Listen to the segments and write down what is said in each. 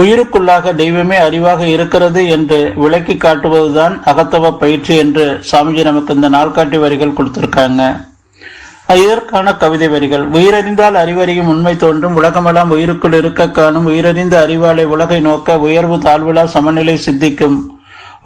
உயிருக்குள்ளாக தெய்வமே அறிவாக இருக்கிறது என்று விளக்கி காட்டுவதுதான் அகத்தவ பயிற்சி என்று சாமிஜி நமக்கு இந்த நாள்காட்டி வரிகள் கொடுத்திருக்காங்க. இதற்கான கவிதை வரிகள். உயிரறிந்தால் அறிவறியும் உண்மை தோன்றும். உலகமெல்லாம் உயிருக்குள் இருக்க காணும். உயிரறிந்த அறிவாலை உலகை நோக்க உயர்வு தாழ்விழா சமநிலை சித்திக்கும்.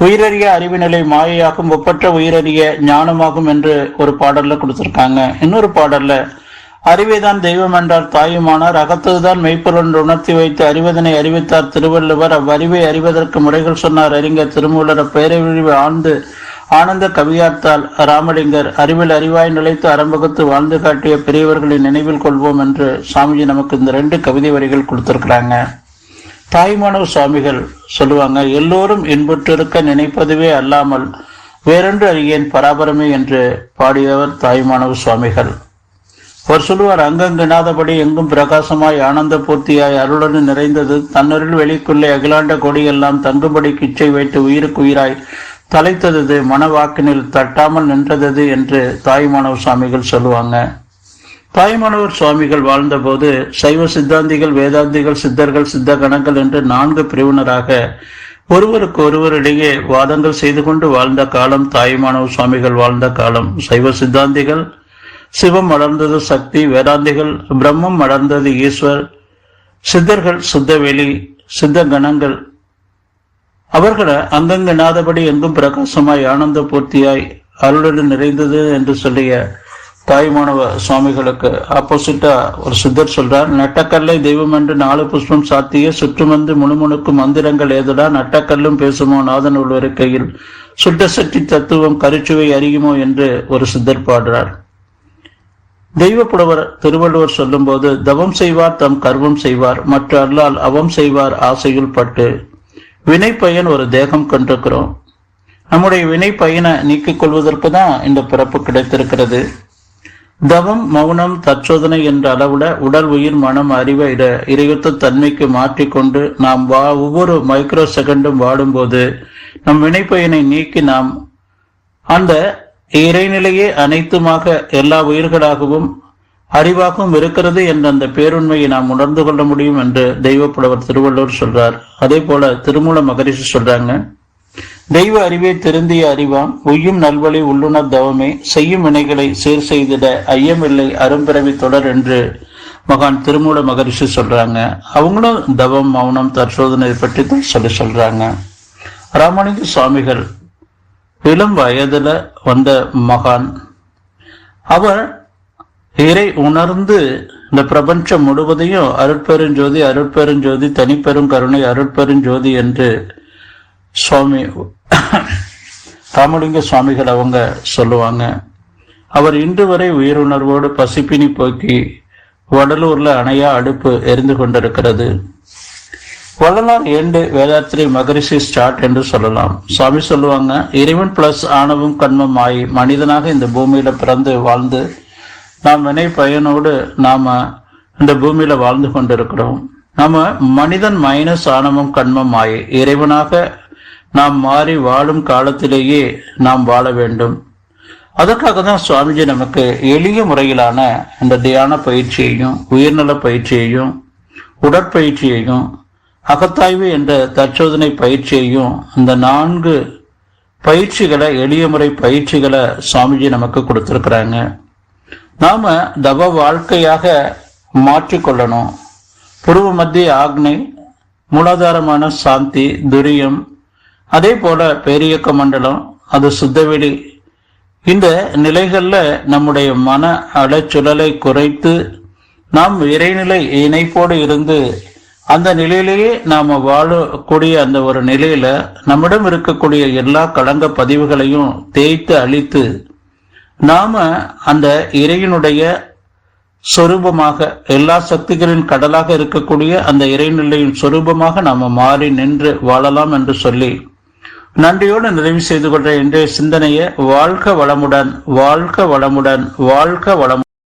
உயிரறிய அறிவு நிலை மாயையாகும். ஒப்பற்ற உயிரறிய ஞானமாகும் என்று ஒரு பாடல்ல கொடுத்திருக்காங்க. இன்னொரு பாடல்ல அறிவைதான் தெய்வம் என்றார் தாயுமானார். அகத்ததுதான் மெய்ப்பொருள் என்று உணர்த்தி வைத்து அறிவதனை அறிவித்தார் திருவள்ளுவர். அவ்வறிவை அறிவதற்கு முறைகள் சொன்னார் அறிஞர் திருமூலர். பேரறிவு ஆழ்ந்து ஆனந்த கவியார்த்தால் ராமலிங்கர். அறிவில் அறிவாய் நிலைத்து அறம்பகத்து வாழ்ந்து காட்டிய பெரியவர்களை நினைவில் கொள்வோம் என்று சாமிஜி நமக்கு இந்த ரெண்டு கவிதை வரிகள் கொடுத்திருக்கிறாங்க. தாய்மானவ சுவாமிகள் சொல்லுவாங்க எல்லோரும் இன்புற்றிருக்க நினைப்பதுவே அல்லாமல் வேறொன்று அறியேன் பராபரமே என்று பாடியவர் தாய்மானவ சுவாமிகள். அவர் சொல்லுவார் அங்கங்கினாதபடி எங்கும் பிரகாசமாய் ஆனந்த பூர்த்தியாய் அருளுடன் நிறைந்தது. தன்னருள் வெளிக்குள்ளே அகிலாண்ட கொடியெல்லாம் தங்கும்படி கிச்சை வைத்து உயிருக்கு உயிராய் தலைத்தது மனவாக்கினில் தட்டாமல் நின்றதது என்று தாய்மானவர் சுவாமிகள் சொல்லுவாங்க. தாய்மானவர் சுவாமிகள் வாழ்ந்தபோது சைவ சித்தாந்திகள் வேதாந்திகள் சித்தர்கள் சித்த கணங்கள் என்று நான்கு பிரிவினராக ஒருவருக்கு ஒருவரிடையே வாதங்கள் செய்து கொண்டு வாழ்ந்த காலம் தாய்மானவர் சுவாமிகள் வாழ்ந்த காலம் சைவ சித்தாந்திகள் சிவம் மலர்ந்தது சக்தி வேதாந்திகள் பிரம்மம் அடர்ந்தது ஈஸ்வர். சித்தர்கள் சுத்தவெளி சித்த கணங்கள். அவர்களை அங்கங்கனாதபடி எங்கும் பிரகாசமாய் ஆனந்த பூர்த்தியாய் அருளுடன் நிறைந்தது என்று சொல்லிய தாய்மானவ சுவாமிகளுக்கு ஆப்போசிட்டா ஒரு சித்தர் சொல்றார் நட்டக்கல்லை தெய்வம் என்று நாலு புஷ்பம் சாத்திய சுற்றுமந்து முணுமுணுக்கு மந்திரங்கள் ஏதுடா? நட்டக்கல்லும் பேசுமோ? நாதன் உள்வருக்கையில் சுட்ட சக்தி தத்துவம் கருச்சுவை அறியுமோ? என்று ஒரு சித்தர் பாடுறார். தெய்வ புலவர் திருவள்ளுவர் சொல்லும்போது தவம் செய்வார் தம் கர்வம் செய்வார். மற்ற அல்லால் அவம் செய்வார் ஆசையில் பட்டு. வினை பயன் ஒரு தேகம் கண்டிருக்கிறோம். நம்முடைய வினை பயனை நீக்கிக் கொள்வதற்கு தான் இந்த பிறப்பு கிடைத்திருக்கிறது. தவம் மௌனம் தற்சோதனை என்ற அளவுல உடல் உயிர் மனம் அறிவை இறையுத்த தன்மைக்கு மாற்றிக்கொண்டு நாம் வா ஒவ்வொரு மைக்ரோ செகண்டும் வாடும்போது நம் வினைப்பயனை நீக்கி நாம் அந்த இறைநிலையே அனைத்துமாக எல்லா உயிர்களாகவும் அறிவாகவும் இருக்கிறது என்ற அந்த பேருண்மையை நாம் உணர்ந்து கொள்ள முடியும் என்று தெய்வப்புலவர் திருவள்ளுவர் சொல்றார். அதே போல திருமூல மகரிஷி சொல்றாங்க தெய்வ அறிவே திருந்திய அறிவாம் உய்யும் நல்வழி உள்ளுணர் தவமே செய்யும் வினைகளை சீர் செய்திட ஐயமில்லை அரும்பிறவி தொடர் என்று மகான் திருமூல மகரிஷி சொல்றாங்க. அவங்களும் தவம் மௌனம் தற்சோதனை பற்றி தான் சொல்லி சொல்றாங்க. ராமானுஜ சுவாமிகள் இளம் வயதுல வந்த மகான். அவர் இறை உணர்ந்து இந்த பிரபஞ்சம் முழுவதையும் அருட்பெருஞ்சோதி அருட்பெருஞ்சோதி தனிப்பெரும் கருணை அருட்பெருஞ்சோதி என்று சுவாமி ராமலிங்க சுவாமிகள் அவங்க சொல்லுவாங்க. அவர் இன்று வரை உயிருணர்வோடு பசிப்பினி போக்கி வடலூர்ல அணையா அடுப்பு எரிந்து கொண்டிருக்கிறது. வள்ளலார் ஏண்டு வேதாத்திரி மகரிஷி ஸ்டார்ட் என்று சொல்லலாம். சுவாமி சொல்லுவாங்க இறைவன் பிளஸ் ஆணவம் கண்மம் ஆகி மனிதனாக இந்த பூமியில பிறந்து வாழ்ந்து நாம் வினை பயனோடு நாம இந்த பூமியில வாழ்ந்து கொண்டிருக்கிறோம். நம்ம மனிதன் மைனஸ் ஆணவம் கண்மம் ஆகி இறைவனாக நாம் மாறி வாழும் காலத்திலேயே நாம் வாழ வேண்டும். அதற்காக தான் சுவாமிஜி நமக்கு எளிய முறையிலான இந்த தியான பயிற்சியையும் உயிர்நல பயிற்சியையும் உடற்பயிற்சியையும் அகத்தாய்வு என்ற தற்சோதனை பயிற்சியையும் இந்த நான்கு பயிற்சிகளை எளிய முறை பயிற்சிகளை சுவாமிஜி நமக்கு கொடுத்துருக்குறாங்க. நாம் தவ வாழ்க்கையாக மாற்றிக்கொள்ளணும் புருவ மத்திய ஆக்னை மூலாதாரமான சாந்தி துரியம் அதே போல பேரியக்க மண்டலம் அது சுத்தவெளி. இந்த நிலைகளில் நம்முடைய மன அலைச்சுழலை குறைத்து நாம் இறைநிலை இணைப்போடு இருந்து அந்த நிலையிலேயே நாம வாழக்கூடிய அந்த ஒரு நிலையில நம்மிடம் இருக்கக்கூடிய எல்லா களங்க பதிவுகளையும் தேய்த்து அழித்து நாம அந்த இறையினுடைய சொரூபமாக எல்லா சக்திகளின் கடலாக இருக்கக்கூடிய அந்த இறைநிலையின் சொரூபமாக நாம மாறி நின்று வாழலாம் என்று சொல்லி நன்றியோடு நிறைவு செய்து கொண்ட இன்றைய சிந்தனையை வாழ்க வளமுடன் வாழ்க வளமுடன் வாழ்க வளம்